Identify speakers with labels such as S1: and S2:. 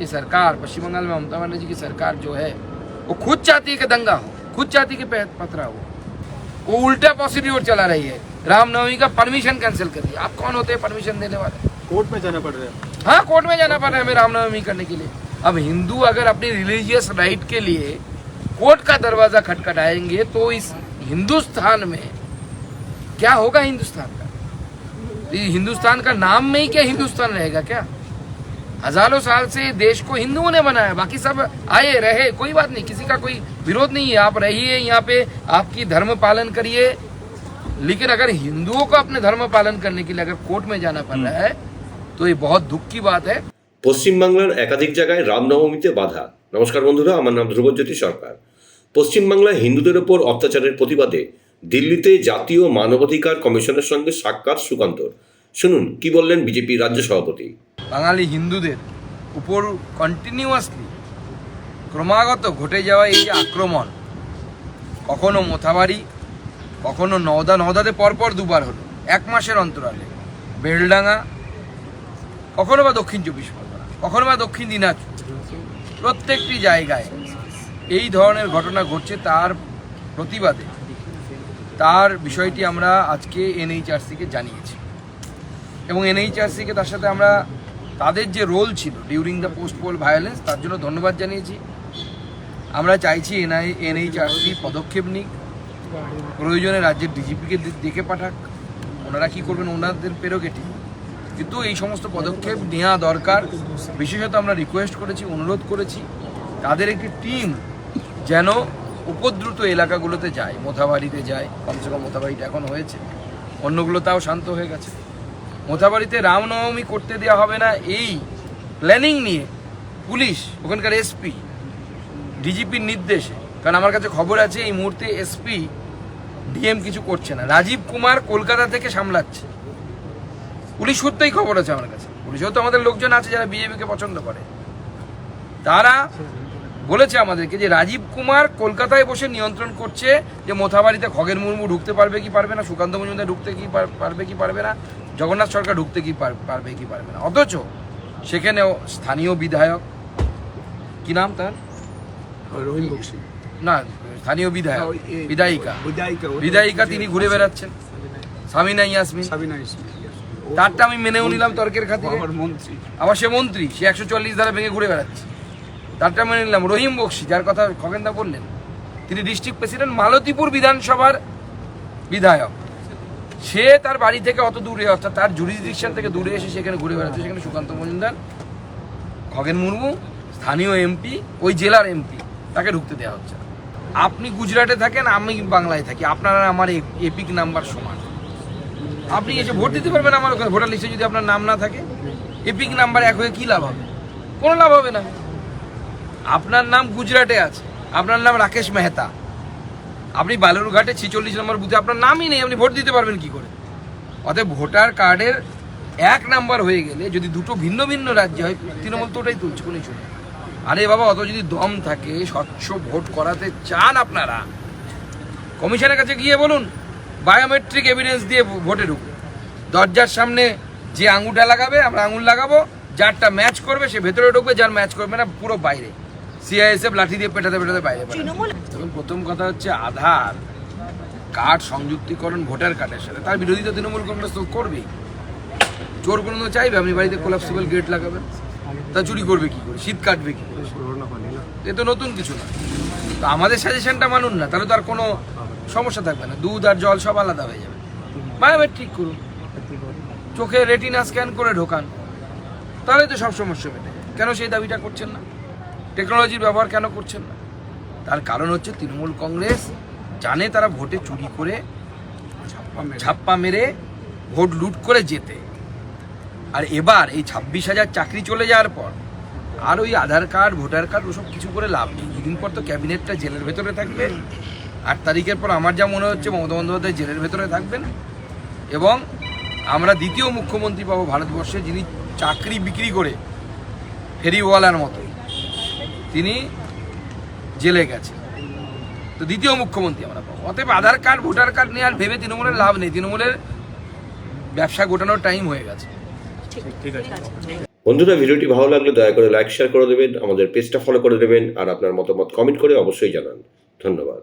S1: ये सरकार पश्चिम बंगाल में ममता बनर्जी की सरकार जो है वो खुद चाहती है कि दंगा हो खुद चाहती है कि पथरा हो। वो उल्टा प्रोसीड्योर चला रही है। रामनवमी का परमिशन कैंसिल कर दिया। आप कौन होते हैं परमिशन देने वाले?
S2: कोर्ट में जाना पड़ रहा है।
S1: हाँ कोर्ट में जाना पड़ रहा है हमें रामनवमी करने के लिए। अब हिंदू अगर अपनी रिलीजियस राइट के लिए कोर्ट का दरवाज़ा खटखटाएँगे तो इस हिंदुस्तान में क्या होगा हिंदुस्तान का? हिंदुस्तान का नाम में ही क्या हिंदुस्तान रहेगा क्या? हजारों साल से देश को हिंदुओं ने बनाया बाकी सब आए रहे कोई बात नहीं किसी का कोई विरोध नहीं है आप रहिए यहाँ पे आपकी धर्म पालन करिए लेकिन अगर हिंदुओं को अपने धर्म पालन करने के लिए अगर कोर्ट में जाना पड़ रहा है तो ये बहुत दुख की बात है
S3: পশ্চিমবাংলার একাধিক জায়গায় রামনবমীতে বাধা নমস্কার বন্ধুরা আমার নাম ধ্রুবজ্যোতি সরকার পশ্চিমবাংলায় হিন্দুদের ওপর অত্যাচারের প্রতিবাদে দিল্লিতে জাতীয় মানবাধিকার কমিশনের সঙ্গে সাক্ষাৎ সুকান্তর শুনুন কি বললেন বিজেপি রাজ্য সভাপতি
S1: বাঙালি হিন্দুদের উপর কন্টিনিউয়াসলি ক্রমাগত ঘটে যাওয়া এই আক্রমণ, কখনো মোথাবাড়ি, কখনো নওদা, নওদাতে পরপর দুবার হলো, এক মাসের অন্তরালে। বেলডাঙ্গা, কখনো বা দক্ষিণ চব্বিশ পরগনা, কখনো বা দক্ষিণ দিনাজপুর, প্রত্যেকটি জায়গায় এই ধরনের ঘটনা ঘটছে তার প্রতিবাদে। তার বিষয়টি আমরা আজকে এনএইচআরসিকে জানিয়েছি। এবং এনএইচআরসিকে তার সাথে আমরা তাদের যে রোল ছিল during the post poll violence তার জন্য ধন্যবাদ জানিয়েছি। আমরা চাইছি এনআই, এনএইচআরসি পদক্ষেপ নিক। প্রয়োজনে রাজ্যের ডিজিপিকে ডেকে পাঠাক। ওনারা কি করবেন, ওনাদের পেরোগেটি কিন্তু এই সমস্ত পদক্ষেপ নেওয়া দরকার। বিশেষত আমরা রিকোয়েস্ট করেছি, অনুরোধ করেছি। তাদের একটি টিম যেন উপদ্রুত এলাকাগুলোতে যায়, মোথাবাড়িতে যায়। কমসে কম মোথাবাড়িটা এখন হয়েছে। অন্যগুলো তাও শান্ত হয়ে গেছে। মোথাবাড়িতে রামনবমী করতে দেওয়া হবে না এই প্ল্যানিং নিয়ে পুলিশ, ওখানকার এসপি ডিজিপির নির্দেশে। কারণ আমার কাছে খবর আছে, এই মুহূর্তে এসপি ডিএম কিছু করছে না। রাজীব কুমার কলকাতা থেকে সামলাচ্ছে। পুলিশ সূত্রেই খবর আছে আমার কাছে। পুলিশেও তো আমাদের লোকজন আছে যারা বিজেপিকে পছন্দ করে। তারা বলেছে আমাদেরকে যে রাজীব কুমার কলকাতায় বসে নিয়ন্ত্রণ করছে যে মোথাবাড়িতে খগের মুর্মু ঢুকতে পারবে কি পারবে না, সুকান্ত মজুমদার ঢুকতে কি পারবে কি পারবে না। জগন্নাথ সরকার ঢুকতে কি পার- পারবে কি পারবে না? অথচ সেখানেও স্থানীয় বিধায়ক কি নাম তার?
S2: রহিম বক্সি।
S1: না স্থানীয় বিধায়ক বিধায়িকা।
S2: বিধায়িকা
S1: তিনি ঘুরে বেড়াচ্ছেন। সামিনা ইয়াসমিন। তারটা আমি মেনেও নিলাম তর্কের খাতিরে।
S2: মন্ত্রী।
S1: আবার সে মন্ত্রী সে একশো চল্লিশ ধারা ভেঙে ঘুরে বেড়াচ্ছে। তারটা মেনে নিলাম। রহিম বক্সি যার কথা খগেনদা বললেন তিনি ডিস্ট্রিক্ট প্রেসিডেন্ট মালতীপুর বিধানসভার বিধায়ক। সে তার বাড়ি থেকে অত দূরে, অর্থাৎ তার জুরিসডিকশন থেকে দূরে এসে সেখানে ঘুরে বেড়াচ্ছে। সেখানে সুকান্ত মজুমদার, খগেন মুর্মু, স্থানীয় এমপি ওই জেলার এমপি তাকে ঢুকতে দেওয়া হচ্ছে। আপনি গুজরাটে থাকেন, আমি বাংলায় থাকি। আপনার আমার এপিক নাম্বার সমান। আপনি এসে ভোট দিতে পারবেন আমার ওখানে, ভোটার লিস্টে যদি আপনার নাম না থাকে। এপিক নাম্বার এক হয়ে কী লাভ হবে? কোনো লাভ হবে না। আপনার নাম গুজরাটে আছে। আপনার নাম রাকেশ মেহতা। আপনি বালুরঘাটে ছিচল্লিশ নম্বর বুথে আপনার নামই নেই, আপনি ভোট দিতে পারবেন কি করে? অতএব ভোটার কার্ডের এক নাম্বার হয়ে গেলে যদি দুটো ভিন্ন ভিন্ন রাজ্যে হয়, তৃণমূল তো ওটাই তুলছে, কোনো ইস্যু আরে বাবা, অত যদি দম থাকে, স্বচ্ছ ভোট করাতে চান আপনারা, কমিশনের কাছে গিয়ে বলুন, বায়োমেট্রিক এভিডেন্স দিয়ে ভোটে ঢুকুন। দরজার সামনে যে আঙুলটা লাগাবে, আমরা আঙুল লাগাবো, যারটা ম্যাচ করবে সে ভেতরে ঢুকবে, যার ম্যাচ করবে না, পুরো বাইরে। সিআইএসএফ লাঠি দিয়ে পেটাতে পেটাতে বাইরে। তখন প্রথম কথা হচ্ছে আধার কার্ড সংযুক্তিকরণ ভোটার কার্ডের সাথে। তার বিরোধিতা তৃণমূল কংগ্রেস তো করবেই। চোর কোনো চাইবে আপনি বাড়িতে কোলাপসিবল গেট লাগাবেন। তা চুরি করবে কি করে? শীত কাটবে কি করে? এ তো নতুন কিছু না। তো আমাদের সাজেশনটা মানুন না তাহলে তো আর কোনো সমস্যা থাকবে না। দুধ আর জল সব আলাদা হয়ে যাবে। বায়োমেট্রিক করুন। চোখে রেটিনা স্ক্যান করে ঢোকান। তাহলে তো সব সমস্যা মেটে কেন সেই দাবিটা করছেন না? টেকনোলজির ব্যবহার কেন করছেন না? তার কারণ হচ্ছে তৃণমূল কংগ্রেস জানে তারা ভোটে চুরি করে ছাপ্পা মেরে ভোট লুট করে যেতে। আর এবার এই ছাব্বিশ হাজার চাকরি চলে যাওয়ার পর আর ওই আধার কার্ড ভোটার কার্ড ওসব কিছু করে লাভ নেই। দুদিন পর তো ক্যাবিনেটটা জেলের ভেতরে থাকবে। আট তারিখের পর আমার যা মনে হচ্ছে মমতা বন্দ্যোপাধ্যায় জেলের ভেতরে থাকবেন। এবং আমরা দ্বিতীয় মুখ্যমন্ত্রী পাবো ভারতবর্ষে যিনি চাকরি বিক্রি করে ফেরিওয়ালার মতো। তিনি জেলে গেছে তো দ্বিতীয় মুখ্যমন্ত্রী আমরা পাবো। অতএব আধার কার্ড ভোটার কার্ড নিয়ে আর ভেবে তৃণমূলের লাভ নেই। তৃণমূলের ব্যবসা গোটানোর টাইম হয়ে গেছে।
S4: ঠিক আছে।
S3: বন্ধুরা ভিডিওটি ভালো লাগলে দয়া করে লাইক শেয়ার করে দেবেন আমাদের পেজটা ফলো করে দেবেন আর আপনার মতামত কমেন্ট করে অবশ্যই জানান। ধন্যবাদ।